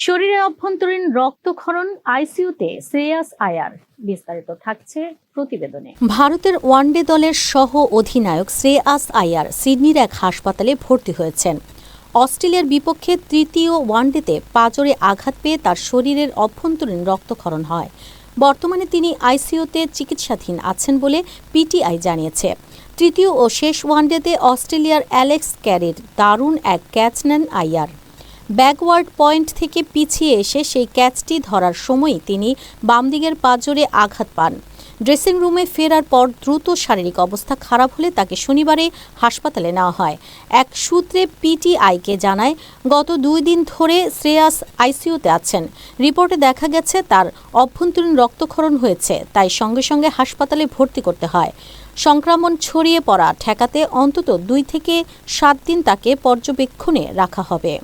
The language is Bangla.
শরীরে অভ্যন্তরীণ রক্তক্ষরণ, আইসিইউতে শ্রেয়াস আয়ার বিস্তারিত থাকছে প্রতিবেদনে। ভারতের ওয়ানডে দলের সহ অধিনায়ক শ্রেয়াস আয়ার সিডনির এক হাসপাতালে ভর্তি হয়েছেন। অস্ট্রেলিয়ার বিপক্ষে তৃতীয় ওয়ানডেতে পাঁজরে আঘাত পেয়ে তার শরীরের অভ্যন্তরীণ রক্তক্ষরণ হয়। বর্তমানে তিনি আইসিইউতে চিকিৎসাধীন আছেন বলে পিটিআই জানিয়েছে। তৃতীয় ও শেষ ওয়ানডেতে অস্ট্রেলিয়ার অ্যালেক্স ক্যারির দারুণ এক ক্যাচ নেন আয়ার ব্যাকওয়ার্ড পয়েন্ট থেকে পিছিয়ে এসে সেই ক্যাচটি ধরার সময়ই তিনি বামদিকের পাঁজরে আঘাত পান। ড্রেসিং রুমে ফেরার পর দ্রুত শারীরিক অবস্থা খারাপ হলে তাকে শনিবারে হাসপাতালে নেওয়া হয়। এক সূত্রে পিটিআইকে জানায়, গত দুই দিন ধরে শ্রেয়াস আইসিইউতে আছেন। রিপোর্টে দেখা গেছে, তার অভ্যন্তরীণ রক্তক্ষরণ হয়েছে, তাই সঙ্গে সঙ্গে হাসপাতালে ভর্তি করতে হয়। সংক্রমণ ছড়িয়ে পড়া ঠেকাতে অন্তত দুই থেকে সাত দিন তাকে পর্যবেক্ষণে রাখা হবে।